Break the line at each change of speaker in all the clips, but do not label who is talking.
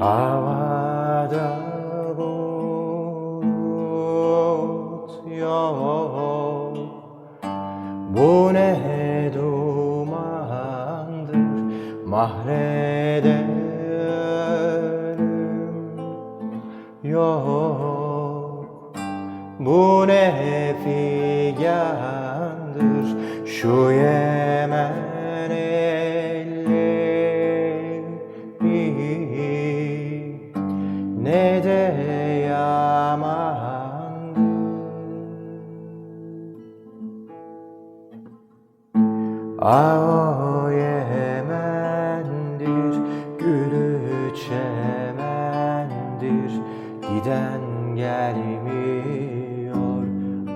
Havada bulut yok. Bu ne dumandır mahrederim Yok. Bu ne figandır şu Yemen Ah o Yemen'dir, gülü çemendir. Giden gelmiyor,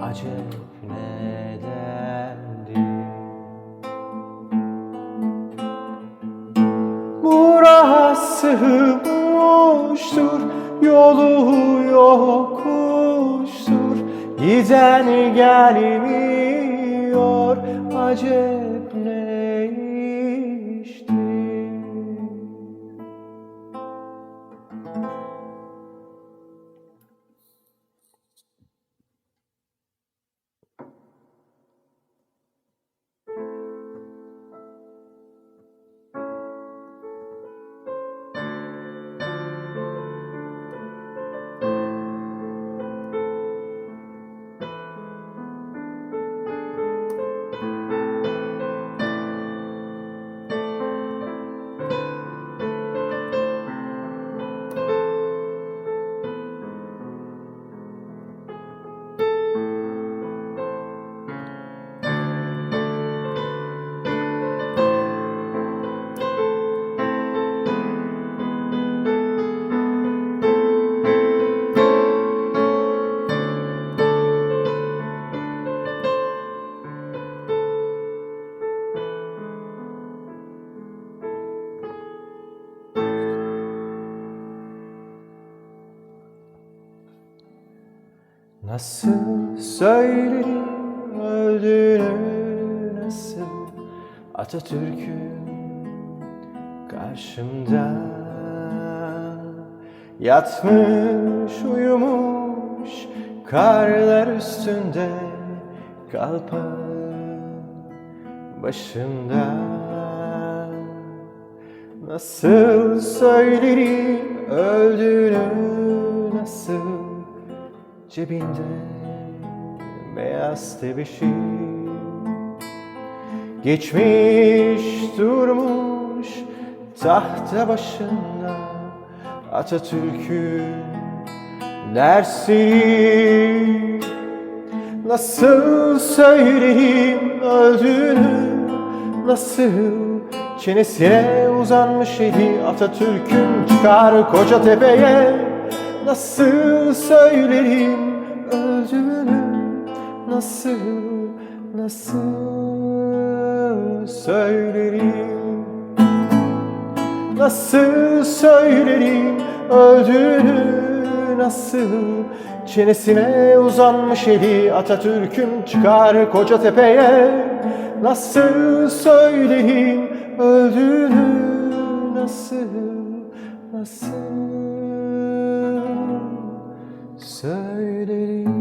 acep nedendir? Burası boştur, yolu yokuştur Giden gelmiyor, acep ne Nasıl söylerim öldüğünü nasıl Atatürk'ün karşımda Yatmış uyumuş karlar üstünde Kalpağı başında Nasıl söylerim öldüğünü nasıl Cebinde beyaz tebeşir. Geçmiş durmuş tahta başında Atatürk'ün dersini Nasıl söylerim öldüğünü Nasıl çenesine uzanmış eli Atatürk'ün çıkar koca tepeye Nasıl söylerim öldüğünü Nasıl, nasıl söylerim? Nasıl söylerim öldüğünü nasıl? Çenesine uzanmış eli Atatürk'ün çıkar koca tepeye. Nasıl söyleyeyim öldüğünü nasıl Nasıl Saturday.